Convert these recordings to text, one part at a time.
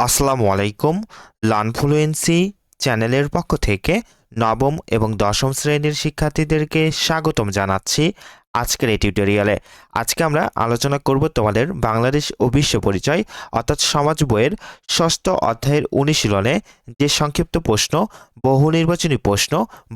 আসসালামু আলাইকুম লানফ্লুয়েন্সি চ্যানেলের পক্ষ থেকে নবম এবং দশম শ্রেণির শিক্ষার্থীদেরকে স্বাগতম জানাচ্ছি আজকের এই টিউটোরিয়ালে। আজকে আমরা আলোচনা করব তোমাদের বাংলাদেশ ও বিশ্ব পরিচয়, অর্থাৎ সমাজ বইয়ের ষষ্ঠ অধ্যায়ের অনুশীলনে যে সংক্ষিপ্ত প্রশ্ন, বহু নির্বাচনী প্রশ্ন,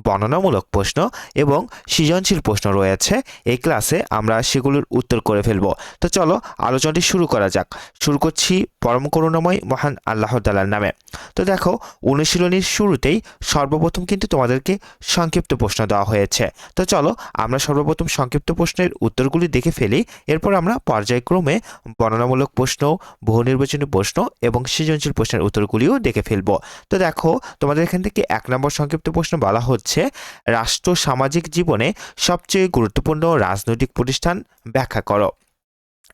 বর্ণনামূলক প্রশ্ন এবং সৃজনশীল প্রশ্ন রয়েছে, এই ক্লাসে আমরা সেগুলোর উত্তর করে ফেলব। তো চলো আলোচনাটি শুরু করা যাক। শুরু করছি পরম করুণাময় মহান আল্লাহ তালার নামে। তো দেখো অনুশীলনীর শুরুতেই সর্বপ্রথম কিন্তু তোমাদেরকে সংক্ষিপ্ত প্রশ্ন দেওয়া হয়েছে। তো চলো আমরা সর্বপ্রথম সংক্ষিপ্ত প্রশ্নের উত্তরগুলি দেখে ফেলি। এরপর আমরা পর্যায়ক্রমে বর্ণনামূলক প্রশ্ন বহু নির্বাচনী প্রশ্ন এবং সৃজনশীল প্রশ্নের উত্তরগুলিও দেখে ফেলব। তো দেখো, তোমাদের এখান থেকে এক নম্বর সংক্ষিপ্ত প্রশ্ন বলা হচ্ছে, রাষ্ট্র সামাজিক জীবনে সবচেয়ে গুরুত্বপূর্ণ রাজনৈতিক প্রতিষ্ঠান ব্যাখ্যা করো।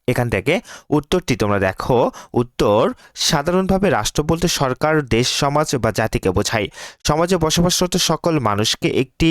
এখান থেকে উত্তরটি তোমরা দেখো। উত্তর, সাধারণভাবে রাষ্ট্র বলতে সরকার, দেশ, সমাজ বা জাতিকে বোঝায়। সমাজে বসবাসরত সকল মানুষকে একটি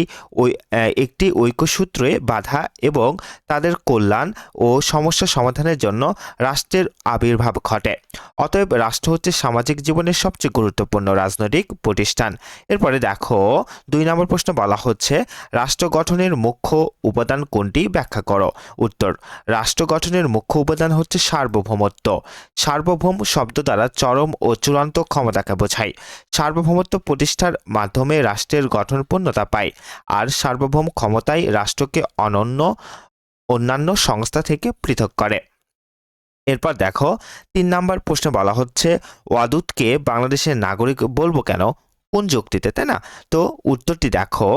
একটি ঐক্যসূত্রে বাধা এবং তাদের কল্যাণ ও সমস্যা সমাধানের জন্য রাষ্ট্রের আবির্ভাব ঘটে। অতএব রাষ্ট্র হচ্ছে সামাজিক জীবনের সবচেয়ে গুরুত্বপূর্ণ রাজনৈতিক প্রতিষ্ঠান। এরপরে দেখো, দুই নম্বর প্রশ্ন বলা হচ্ছে, রাষ্ট্র গঠনের মুখ্য উপাদান কোনটি? ব্যাখ্যা করো। উত্তর, রাষ্ট্র গঠনের মুখ্য উপাদান হচ্ছে সার্বভৌমত্ব। সার্বভৌম শব্দ দ্বারা চরম ও চূড়ান্ত ক্ষমতাকে বোঝায়। সার্বভৌমত্ব প্রতিষ্ঠার মাধ্যমে রাষ্ট্রের গঠন পূর্ণতা পায়। আর সার্বভৌম ক্ষমতাই রাষ্ট্রকে অনন্য, অন্যান্য সংস্থা থেকে পৃথক করে। এরপর দেখো, তিন নাম্বার প্রশ্নে বলা হচ্ছে, ওয়াদুদকে বাংলাদেশের নাগরিক বলব কেন? কোন যুক্তিতে, তাই না? তো উত্তরটি দেখো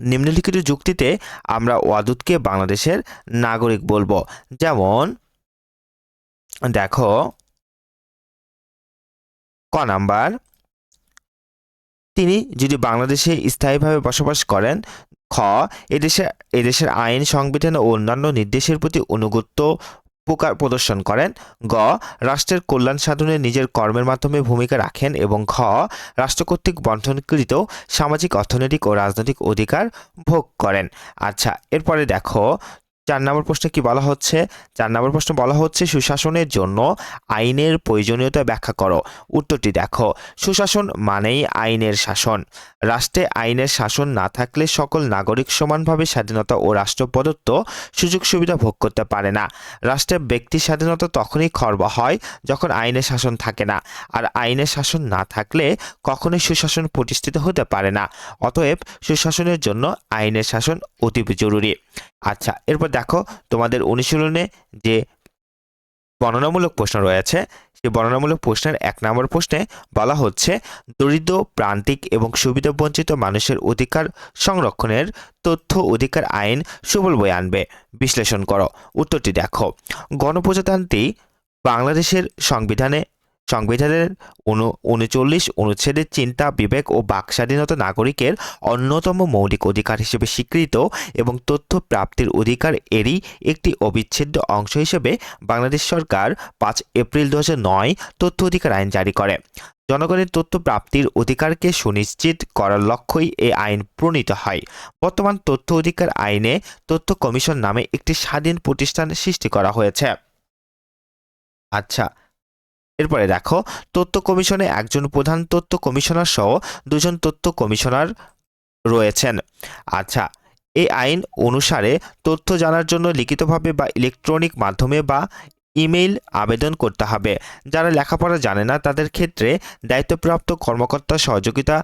নিম্নলিখিত যুক্তিতে আমরা ওয়াদুদকে বাংলাদেশের নাগরিক বলব। যেমন, দেখো, ক নাম্বার, তিনি যদি বাংলাদেশে স্থায়ীভাবে বসবাস করেন, খ, এদেশে, এদেশের আইন, সংবিধান ও অন্যান্য নির্দেশের প্রতি অনুগত্য প্রকার প্রদর্শন করেন। গ, রাষ্ট্রের কল্যাণ সাধনে নিজের কর্মের মাধ্যমে ভূমিকা রাখেন এবং ঘ, রাষ্ট্র কর্তৃক বন্ধনকৃত সামাজিক, অর্থনৈতিক ও রাজনৈতিক অধিকার ভোগ করেন। আচ্ছা এরপরে দেখো চার নম্বর প্রশ্নে কি বলা হচ্ছে? চার নম্বর প্রশ্ন বলা হচ্ছে, সুশাসনের জন্য আইনের প্রয়োজনীয়তা ব্যাখ্যা করো। উত্তরটি দেখো, সুশাসন মানেই আইনের শাসন। রাষ্ট্রে আইনের শাসন না থাকলে সকল নাগরিক সমানভাবে স্বাধীনতা ও রাষ্ট্র প্রদত্ত সুযোগ সুবিধা ভোগ করতে পারে না। রাষ্ট্রের ব্যক্তি স্বাধীনতা তখনই খর্ব হয় যখন আইনের শাসন থাকে না। আর আইনের শাসন না থাকলে কখনোই সুশাসন প্রতিষ্ঠিত হতে পারে না। অতএব সুশাসনের জন্য আইনের শাসন অতি জরুরি। আচ্ছা এরপর দেখো তোমাদের অনুশীলনে যে বর্ণনামূলক প্রশ্ন রয়েছে, সেই বর্ণনামূলক প্রশ্নের এক নম্বর প্রশ্নে বলা হচ্ছে, দরিদ্র, প্রান্তিক এবং সুবিধাবঞ্চিত মানুষের অধিকার সংরক্ষণের তথ্য অধিকার আইন সুবল বই আনবে। বিশ্লেষণ করো। উত্তরটি দেখো। গণপ্রজাতন্ত্রী বাংলাদেশের সংবিধানে সংবিধানের উন উনচল্লিশ অনুচ্ছেদের চিন্তা, বিবেক ও বাক স্বাধীনতা নাগরিকের অন্যতম মৌলিক অধিকার হিসেবে স্বীকৃত এবং তথ্য প্রাপ্তির অধিকার এরই একটি অবিচ্ছেদ্য অংশ হিসেবে বাংলাদেশ সরকার পাঁচ এপ্রিল দু নয় তথ্য অধিকার আইন জারি করে। জনগণের তথ্য প্রাপ্তির অধিকারকে সুনিশ্চিত করার লক্ষ্যই এই আইন প্রণীত হয়। বর্তমান তথ্য অধিকার আইনে তথ্য কমিশন নামে একটি স্বাধীন প্রতিষ্ঠান সৃষ্টি করা হয়েছে। আচ্ছা এরপরে দেখো, তথ্য কমিশনে একজন প্রধান তথ্য কমিশনার সহ দুজন তথ্য কমিশনার রয়েছেন। আচ্ছা এই আইন অনুসারে তথ্য জানার জন্য লিখিতভাবে বা ইলেকট্রনিক মাধ্যমে বা ইমেইল আবেদন করতে হবে। যারা লেখাপড়া জানে না, তাদের ক্ষেত্রে দায়িত্বপ্রাপ্ত কর্মকর্তা সহযোগিতা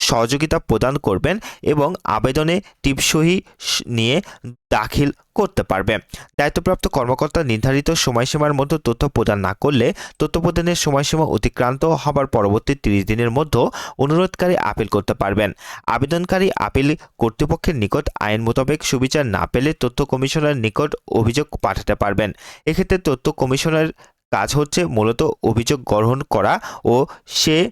সহযোগিতা প্রদান করবেন এবং আবেদনে টিপসই স- নিয়ে দাখিল করতে পারবে। দায়িত্বপ্রাপ্ত কর্মকর্তা নির্ধারিত সময়সীমার মধ্যে তথ্য প্রদান না করলে তথ্য প্রদানের সময়সীমা অতিক্রান্ত হবার পরবর্তী তিরিশ দিনের মধ্যে অনুরোধকারী আপিল করতে পারবেন। আবেদনকারী আপিল কর্তৃপক্ষের নিকট আইন মোতাবেক সুবিচার না পেলে তথ্য কমিশনার নিকট অভিযোগ পাঠাতে পারবেন। এক্ষেত্রে তথ্য কমিশনের কাজ হচ্ছে মূলত অভিযোগ গ্রহণ করা ও সে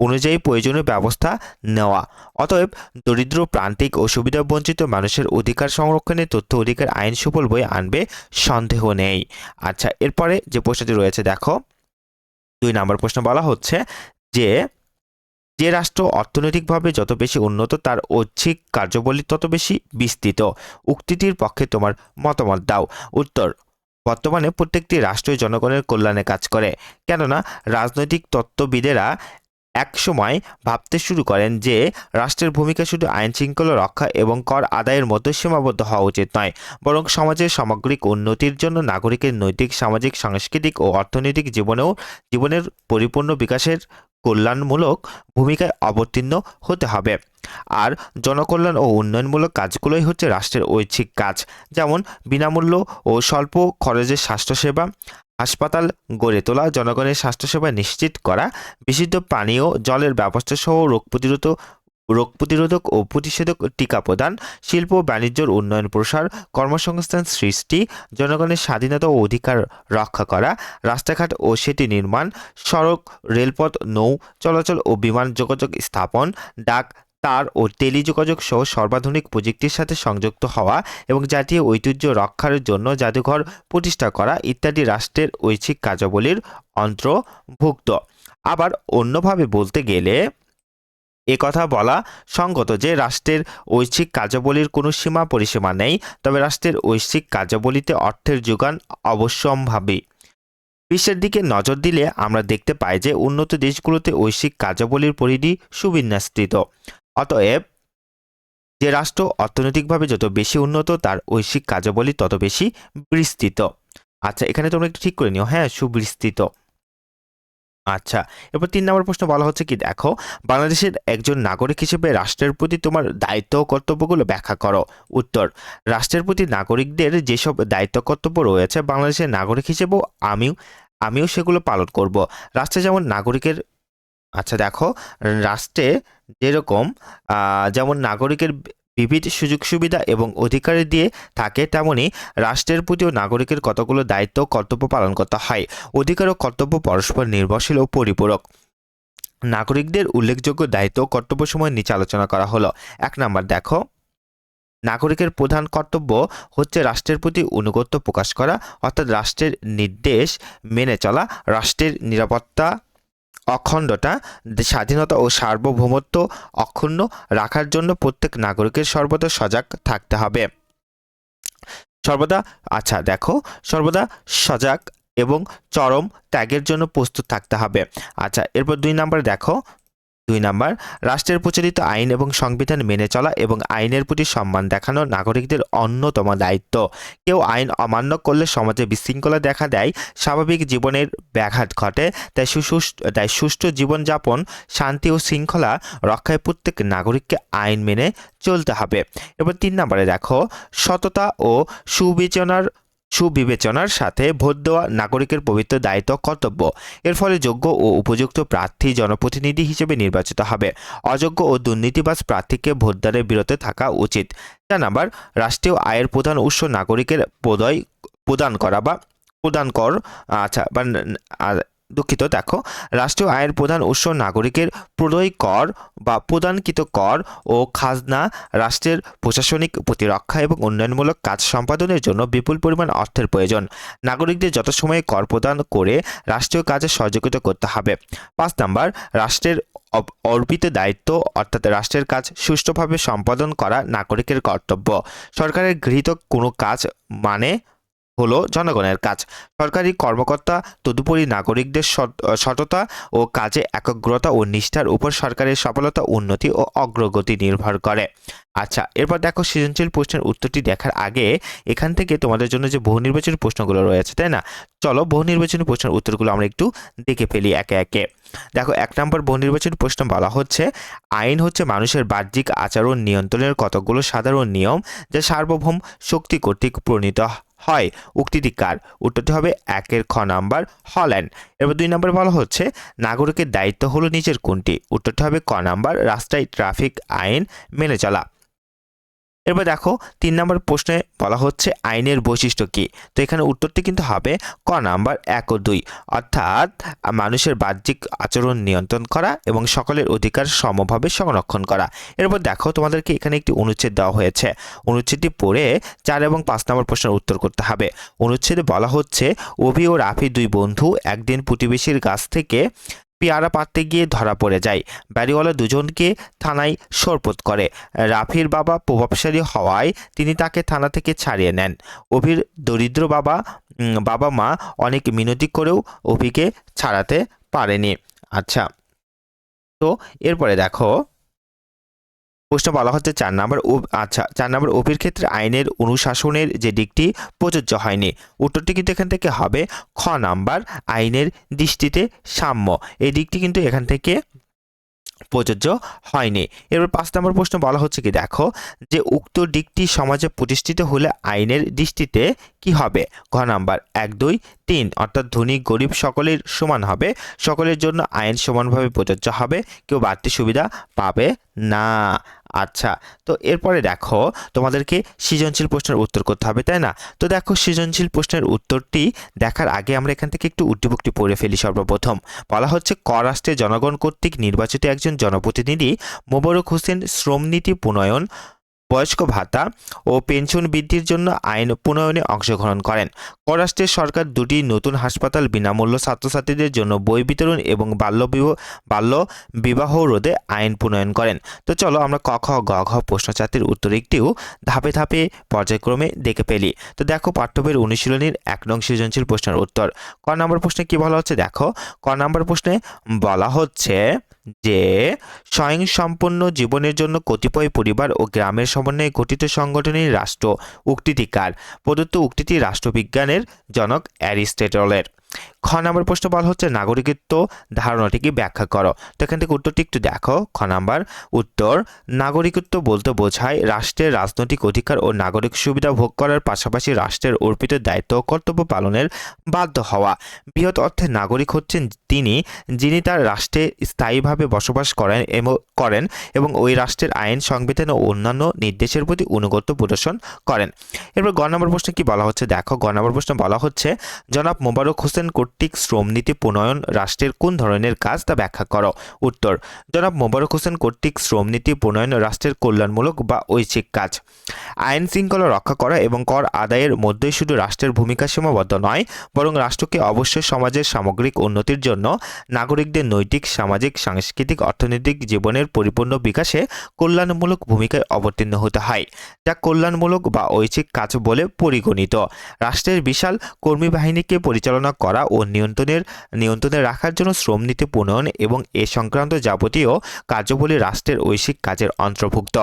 অনুযায়ী প্রয়োজনীয় ব্যবস্থা নেওয়া। অতএব দরিদ্র, প্রান্তিক ও সুবিধাবঞ্চিত মানুষের অধিকার সংরক্ষণে তথ্য, অধিকার, আইন সুফল বই আনবে সন্দেহ নেই। আচ্ছা এরপরে যে প্রশ্নটি রয়েছে, দেখো। দুই নম্বর প্রশ্ন বলা হচ্ছে যে যে রাষ্ট্র অর্থনৈতিকভাবে যত বেশি উন্নত, তার ঐচ্ছিক কার্যবলী তত বেশি বিস্তৃত। উক্তিটির পক্ষে তোমার মতামত দাও। উত্তর, বর্তমানে প্রত্যেকটি রাষ্ট্রীয় জনগণের কল্যাণে কাজ করে। কেননা, রাজনৈতিক তত্ত্ববিদেরা এক সময় ভাবতে শুরু করেন যে রাষ্ট্রের ভূমিকা শুধু আইন শৃঙ্খলা রক্ষা এবং কর আদায়ের মধ্যে সীমাবদ্ধ হওয়া উচিত নয়, বরং সমাজের সামগ্রিক উন্নতির জন্য নাগরিকের নৈতিক, সামাজিক, সাংস্কৃতিক ও অর্থনৈতিক জীবনেও জীবনের পরিপূর্ণ বিকাশের কল্যাণমূলক ভূমিকায় অবতীর্ণ হতে হবে। আর জনকল্যাণ ও উন্নয়নমূলক কাজগুলোই হচ্ছে রাষ্ট্রের ঐচ্ছিক কাজ, যেমন বিনামূল্য ও স্বল্প খরচের স্বাস্থ্যসেবা হাসপাতাল গড়ে তোলা, জনগণের স্বাস্থ্যসেবা নিশ্চিত করা, বিশুদ্ধ পানীয়, জলের ব্যবস্থা সহ রোগ প্রতিরোধ, রোগ প্রতিরোধক ও প্রতিষেধক টিকা প্রদান, শিল্প বাণিজ্যর উন্নয়ন প্রসার, কর্মসংস্থান সৃষ্টি, জনগণের স্বাধীনতা ও অধিকার রক্ষা করা, রাস্তাঘাট ও সেতু নির্মাণ, সড়ক, রেলপথ, নৌ, চলাচল ও বিমান যোগাযোগ স্থাপন, ডাক তার ও টেলিযোগাযোগ সহ সর্বাধুনিক প্রযুক্তির সাথে সংযুক্ত হওয়া এবং জাতীয় ঐতিহ্য রক্ষার জন্য জাদুঘর প্রতিষ্ঠা করা ইত্যাদি রাষ্ট্রের ঐচ্ছিক কার্যাবলীর অন্তর্ভুক্ত। আবার অন্যভাবে বলতে গেলে, এ কথা বলা সঙ্গত যে রাষ্ট্রের ঐচ্ছিক কার্যাবলীর কোনো সীমা পরিসীমা নেই, তবে রাষ্ট্রের ঐচ্ছিক কার্যাবলীতে অর্থের যোগান অবশ্যম্ভাবী। বিশ্বের দিকে নজর দিলে আমরা দেখতে পাই যে উন্নত দেশগুলোতে ঐশ্বিক কার্যাবলীর পরিধি সুবিন্যস্ত অতএব যে রাষ্ট্র অর্থনৈতিকভাবে যত বেশি উন্নত, তার ঐচ্ছিক কার্যাবলী তত বেশি বিস্তৃত। আচ্ছা এখানে তোমরা একটু ঠিক করে নিও। হ্যাঁ সুবিস্তৃত। আচ্ছা এরপর তিন নম্বর প্রশ্ন বলা হচ্ছে কি, দেখো, বাংলাদেশের একজন নাগরিক হিসেবে রাষ্ট্রের প্রতি তোমার দায়িত্ব ও কর্তব্যগুলো ব্যাখ্যা করো। উত্তর, রাষ্ট্রের প্রতি নাগরিকদের যেসব দায়িত্ব, কর্তব্য রয়েছে, বাংলাদেশের নাগরিক হিসেবেও আমিও আমিও সেগুলো পালন করব। রাষ্ট্রে যেমন নাগরিকের আচ্ছা দেখো, রাষ্ট্রে যেরকম যেমন নাগরিকের বিবিধ সুযোগ সুবিধা এবং অধিকার দিয়ে থাকে, তেমনি রাষ্ট্রের প্রতিও নাগরিকের কতগুলো দায়িত্ব কর্তব্য পালন করতে হয়। অধিকার ও কর্তব্য পরস্পর নির্ভরশীল ও পরিপূরক। নাগরিকদের উল্লেখযোগ্য দায়িত্ব কর্তব্য সময় নিচে আলোচনা করা হলো। এক নাম্বার দেখো, নাগরিকের প্রধান কর্তব্য হচ্ছে রাষ্ট্রের প্রতি অনুগত্য প্রকাশ করা, অর্থাৎ রাষ্ট্রের নির্দেশ মেনে চলা, রাষ্ট্রের নিরাপত্তা অখণ্ডতা, স্বাধীনতা ও সার্বভৌমত্ব অক্ষুণ্ণ রাখার জন্য প্রত্যেক নাগরিকের সর্বদা সজাগ থাকতে হবে। সর্বদা আচ্ছা দেখো, সর্বদা সজাগ এবং চরম ত্যাগের জন্য প্রস্তুত থাকতে হবে। আচ্ছা এরপর দুই নাম্বার দেখো দুই নাম্বার, রাষ্ট্রের প্রচলিত আইন এবং সংবিধান মেনে চলা এবং আইনের প্রতি সম্মান দেখানো নাগরিকদের অন্যতম দায়িত্ব। কেউ আইন অমান্য করলে সমাজে বিশৃঙ্খলা দেখা দেয়, স্বাভাবিক জীবনের ব্যাঘাত ঘটে, তাই সুসুষ্ঠ তাই সুষ্ঠু জীবনযাপন, শান্তি ও শৃঙ্খলা রক্ষায় প্রত্যেক নাগরিককে আইন মেনে চলতে হবে। এবার তিন নম্বরে দেখো, সততা ও সুবিবেচনার সুবিবেচনার সাথে ভোট দেওয়া নাগরিকের পবিত্র দায়িত্ব কর্তব্য। এর ফলে যোগ্য ও উপযুক্ত প্রার্থী জনপ্রতিনিধি হিসেবে নির্বাচিত হবে। অযোগ্য ও দুর্নীতিবাজ প্রার্থীকে ভোটদারের বিরতে থাকা উচিত। চার নাম্বার, রাষ্ট্রীয় আয়ের প্রধান উৎস নাগরিকের প্রদয় প্রদান করা বা প্রদান কর আচ্ছা দুঃখিত, দেখো, রাষ্ট্রীয় আয়ের প্রধান উৎস নাগরিকের প্রদয় কর বা প্রদানকৃত কর ও খাজনা রাষ্ট্রের প্রশাসনিক প্রতিরক্ষা এবং উন্নয়নমূলক কাজ সম্পাদনের জন্য বিপুল পরিমাণ অর্থের প্রয়োজন। নাগরিকদের যথাসময়ে কর প্রদান করে রাষ্ট্রীয় কাজে সহযোগিতা করতে হবে। পাঁচ নাম্বার, রাষ্ট্রের অর্পিত দায়িত্ব অর্থাৎ রাষ্ট্রের কাজ সুষ্ঠুভাবে সম্পাদন করা নাগরিকের কর্তব্য। সরকারের গৃহীত কোনো কাজ মানে হলো জনগণের কাজ। সরকারি কর্মকর্তা, তদুপরি নাগরিকদের সততা ও কাজে একাগ্রতা ও নিষ্ঠার উপর সরকারের সফলতা, উন্নতি ও অগ্রগতি নির্ভর করে। আচ্ছা এরপর দেখো সৃজনশীল প্রশ্নের উত্তরটি দেখার আগে এখান থেকে তোমাদের জন্য যে বহু নির্বাচনী প্রশ্নগুলো রয়েছে, তাই না? চলো বহু নির্বাচনী প্রশ্নের উত্তরগুলো আমরা একটু দেখে ফেলি একে একে। দেখো, এক নম্বর বহু নির্বাচনী প্রশ্ন বলা হচ্ছে, আইন হচ্ছে মানুষের বাহ্যিক আচরণ নিয়ন্ত্রণের কতগুলো সাধারণ নিয়ম যা সার্বভৌম শক্তি কর্তৃক প্রণীত হয়। উক্তিটি কার? উত্তরটি হবে একের খ নাম্বার হল্যান্ড। এবার দুই নম্বর বলা হচ্ছে, নাগরিকের দায়িত্ব হলো নিজের কোনটি? উত্তরটি হবে ক নাম্বার, রাস্তায় ট্রাফিক আইন মেনে চলা। এরপর দেখো, তিন নম্বর প্রশ্নে বলা হচ্ছে আইনের বৈশিষ্ট্য কি? তো এখানে উত্তরটি কিন্তু হবে ক নাম্বার এক ও দুই। অর্থাৎ মানুষের বাহ্যিক আচরণ নিয়ন্ত্রণ করা এবং সকলের অধিকার সমভাবে সংরক্ষণ করা। এরপর দেখো, তোমাদেরকে এখানে একটি অনুচ্ছেদ দেওয়া হয়েছে। অনুচ্ছেদটি পড়ে চার এবং পাঁচ নম্বর প্রশ্নের উত্তর করতে হবে। অনুচ্ছেদে বলা হচ্ছে, অভি ও রাফি দুই বন্ধু একদিন প্রতিবেশীর গাছ থেকে পেয়ারা পাততে গিয়ে ধরা পড়ে যায়। বাড়িওয়ালা দুজনকে থানায় শরপত করে। রাফির বাবা প্রভাবশালী হওয়ায় তিনি তাকে থানা থেকে ছাড়িয়ে নেন। অভির দরিদ্র বাবা বাবা মা অনেক মিনতি করেও অভিকে ছাড়াতে পারেনি। আচ্ছা। তো এরপরে দেখো প্রশ্ন বলা হচ্ছে চার নাম্বার ও- আচ্ছা চার নাম্বার অভির ক্ষেত্রে আইনের অনুশাসনের যে দিকটি প্রযোজ্য হয়নি। উত্তরটি কিন্তু এখান থেকে হবে খ নাম্বার, আইনের দৃষ্টিতে সাম্য। এই দিকটি কিন্তু এখান থেকে প্রযোজ্য হয়নি। এবার পাঁচ নম্বর প্রশ্ন বলা হচ্ছে কি, দেখো, যে উক্ত দিকটি সমাজে প্রতিষ্ঠিত হলে আইনের দৃষ্টিতে কি হবে? ঘ নাম্বার, এক, দুই, তিন, অর্থাৎ ধনী গরিব সকলের সমান হবে। সকলের জন্য আইন সমানভাবে প্রযোজ্য হবে। কেউ বাড়তি সুবিধা পাবে না। আচ্ছা তো এরপরে দেখো, তোমাদেরকে সৃজনশীল প্রশ্নের উত্তর করতে হবে, তাই না? তো দেখো, সৃজনশীল প্রশ্নের উত্তরটি দেখার আগে আমরা এখান থেকে একটু উদ্দীপকটি পড়ে ফেলি সর্বপ্রথম। বলা হচ্ছে করাষ্ট্রে রাষ্ট্রে জনগণ কর্তৃক নির্বাচিত একজন জনপ্রতিনিধি মোবারক হোসেন শ্রমনীতি প্রণয়ন বয়স্ক ভাতা ও পেনশন বৃদ্ধির জন্য আইন প্রণয়নে অংশগ্রহণ করেন। পররাষ্ট্রের সরকার দুটি নতুন হাসপাতাল বিনামূল্য ছাত্রছাত্রীদের জন্য বই বিতরণ এবং বাল্য বাল্য বিবাহ রোধে আইন প্রণয়ন করেন। তো চলো আমরা ক, খ, গ, ঘ প্রশ্নচাত্রীর উত্তর একটিও ধাপে ধাপে পর্যায়ক্রমে দেখে ফেলি। তো দেখো পাঠ্যবইয়ের অনুশীলনীর এক নং সৃজনশীল প্রশ্নের উত্তর। ক নম্বর প্রশ্নে কি বলা হচ্ছে? দেখো, ক নম্বর প্রশ্নে বলা হচ্ছে যে স্বয়ংসম্পন্ন জীবনের জন্য কতিপয় পরিবার ও গ্রামের সমন্বয়ে গঠিত সংগঠনের রাষ্ট্র উক্তিটিকার। প্রদত্ত উক্তিটি রাষ্ট্রবিজ্ঞানের জনক অ্যারিস্টেটলের। খ নম্বর প্রশ্ন বলা হচ্ছে নাগরিকত্ব ধারণাটিকে ব্যাখ্যা করো? তো এখান থেকে উত্তরটি একটু দেখো। খ নাম্বার উত্তর, নাগরিকত্ব বলতে বোঝায় রাষ্ট্রের রাজনৈতিক অধিকার ও নাগরিক সুবিধা ভোগ করার পাশাপাশি রাষ্ট্রের অর্পিত দায়িত্ব ও কর্তব্য পালনের বাধ্য হওয়া। বৃহৎ অর্থে নাগরিক হচ্ছেন তিনি, যিনি তার রাষ্ট্রে স্থায়ীভাবে বসবাস করেন এবং করেন এবং ওই রাষ্ট্রের আইন, সংবিধান ও অন্যান্য নির্দেশের প্রতি অনুগত্য প্রদর্শন করেন। এরপর গ নম্বর প্রশ্নে কি বলা হচ্ছে? দেখো, গ নম্বর প্রশ্ন বলা হচ্ছে, জনাব মোবারক হোসেন কর্তৃক শ্রমনীতি প্রণয়ন রাষ্ট্রের কোন ধরনের কাজ তা ব্যাখ্যা করো। উত্তর, জনাব মোবারক হোসেন কর্তৃক শ্রমনীতি প্রণয়ন রাষ্ট্রের কল্যাণমূলক বা ঐচ্ছিক কাজ। আইন শৃঙ্খলা রক্ষা করা এবং কর আদায়ের মধ্যেই শুধু রাষ্ট্রের ভূমিকা সীমাবদ্ধ নয়, বরং রাষ্ট্রকে অবশ্যই সমাজের সামগ্রিক উন্নতির জন্য নাগরিকদের নৈতিক, সামাজিক, সাংস্কৃতিক, অর্থনৈতিক জীবনের পরিপূর্ণ বিকাশে কল্যাণমূলক ভূমিকায় অবতীর্ণ হতে হয়। যা কল্যাণমূলক বা ঐচ্ছিক কাজ বলে পরিগণিত। রাষ্ট্রের বিশাল কর্মী বাহিনীকে পরিচালনা করা ও নিয়ন্ত্রণের, নিয়ন্ত্রণে রাখার জন্য শ্রমনীতি প্রণয়ন এবং এ সংক্রান্ত যাবতীয় কার্যবলী রাষ্ট্রের ঐশিক কাজের অন্তর্ভুক্ত।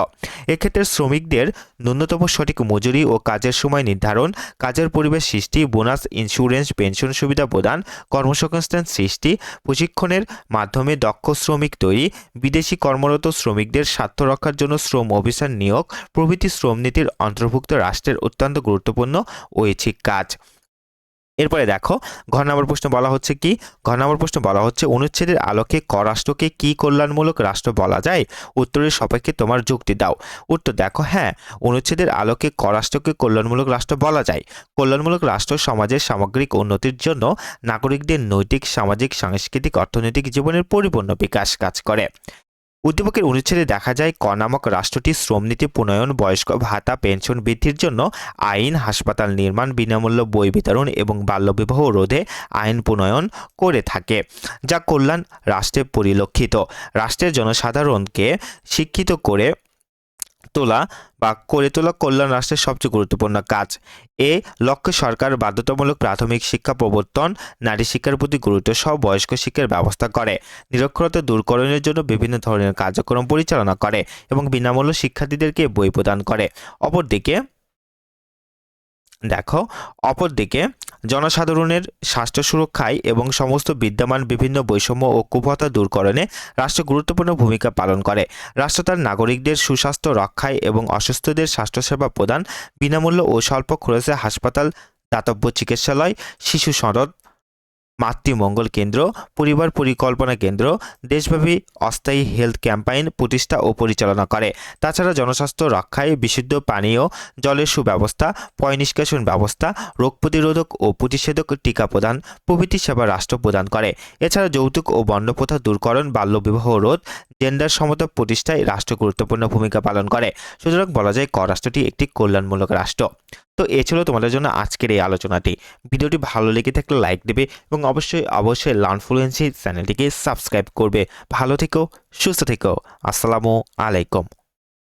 এক্ষেত্রে শ্রমিকদের ন্যূনতম সঠিক মজুরি ও কাজের সময় নির্ধারণ, কাজের পরিবেশ সৃষ্টি, বোনাস, ইন্স্যুরেন্স, পেনশন সুবিধা প্রদান, কর্মসংস্থান সৃষ্টি, প্রশিক্ষণের মাধ্যমে দক্ষ শ্রমিক তৈরি, বিদেশি কর্মরত শ্রমিকদের স্বার্থ রক্ষার জন্য শ্রম অভিযান নিয়োগ, প্রভৃতি শ্রমনীতির অন্তর্ভুক্ত রাষ্ট্রের অত্যন্ত গুরুত্বপূর্ণ ঐচ্ছিক কাজ। এরপরে দেখো ঘ নম্বর প্রশ্ন বলা হচ্ছে কি? ঘ নম্বর প্রশ্ন বলা হচ্ছে, অনুচ্ছেদের আলোকে ক রাষ্ট্রকে কি কল্যাণমূলক রাষ্ট্র বলা যায়? উত্তরের সপক্ষে তোমার যুক্তি দাও। উত্তর দেখো হ্যাঁ অনুচ্ছেদের আলোকে ক রাষ্ট্রকে কল্যাণমূলক রাষ্ট্র বলা যায়। কল্যাণমূলক রাষ্ট্র সমাজের সামগ্রিক উন্নতির জন্য নাগরিকদের নৈতিক, সামাজিক, সাংস্কৃতিক, অর্থনৈতিক জীবনের পরিপূর্ণ বিকাশ কাজ করে। উদ্দীপকের অনুচ্ছেদে দেখা যায়, ক নামক রাষ্ট্রটি শ্রমনীতি, প্রণয়ন, বয়স্ক, ভাতা, পেনশন বৃদ্ধির জন্য আইন, হাসপাতাল নির্মাণ, বিনামূল্য বই বিতরণ এবং বাল্যবিবাহ রোধে আইন প্রণয়ন করে থাকে, যা কল্যাণ, রাষ্ট্রে পরিলক্ষিত। রাষ্ট্রের জনসাধারণকে শিক্ষিত করে তোলা বা করে তোলা কল্যাণ রাষ্ট্রের সবচেয়ে গুরুত্বপূর্ণ কাজ। এ লক্ষ্যে সরকার বাধ্যতামূলক প্রাথমিক শিক্ষা প্রবর্তন, নারী শিক্ষার প্রতি গুরুত্ব সহ বয়স্ক শিক্ষার ব্যবস্থা করে। নিরক্ষরতা দূরকরণের জন্য বিভিন্ন ধরনের কার্যক্রম পরিচালনা করে এবং বিনামূল্য শিক্ষার্থীদেরকে বই প্রদান করে। অপরদিকে, দেখো, অপরদিকে জনসাধারণের স্বাস্থ্য সুরক্ষায় এবং সমস্ত বিদ্যমান বিভিন্ন বৈষম্য ও কুভতা দূরকরণে রাষ্ট্র গুরুত্বপূর্ণ ভূমিকা পালন করে। রাষ্ট্র তার নাগরিকদের সুস্বাস্থ্য রক্ষায় এবং অসুস্থদের স্বাস্থ্যসেবা প্রদান বিনামূল্য ও স্বল্প খরচে হাসপাতাল, দাতব্য চিকিৎসালয়, শিশু সনদ মাতৃমঙ্গল কেন্দ্র, পরিবার পরিকল্পনা কেন্দ্র, দেশব্যাপী অস্থায়ী হেলথ ক্যাম্পাইন প্রতিষ্ঠা ও পরিচালনা করে। তাছাড়া জনস্বাস্থ্য রক্ষায় বিশুদ্ধ পানীয়, জলের সুব্যবস্থা, পয় নিষ্কাশন ব্যবস্থা, রোগ প্রতিরোধক ও প্রতিষেধক টিকা প্রদান, প্রভৃতি সেবা রাষ্ট্র প্রদান করে। এছাড়া যৌতুক ও বন্যপ্রথা দূরকরণ বাল্যবিবাহ রোধ জেন্ডার সমতা প্রতিষ্ঠায় রাষ্ট্র গুরুত্বপূর্ণ ভূমিকা পালন করে। সুতরাং বলা যায় ক রাষ্ট্রটি একটি কল্যাণমূলক রাষ্ট্র। তো এ ছিল তোমাদের জন্য আজকের এই আলোচনাটি। ভিডিওটি ভালো লেগে থাকলে লাইক দেবে এবং অবশ্যই অবশ্যই লার্নফ্লুয়েন্সি চ্যানেলটিকে সাবস্ক্রাইব করবে। ভালো থেকো, সুস্থ থেকো। আসসালামু আলাইকুম।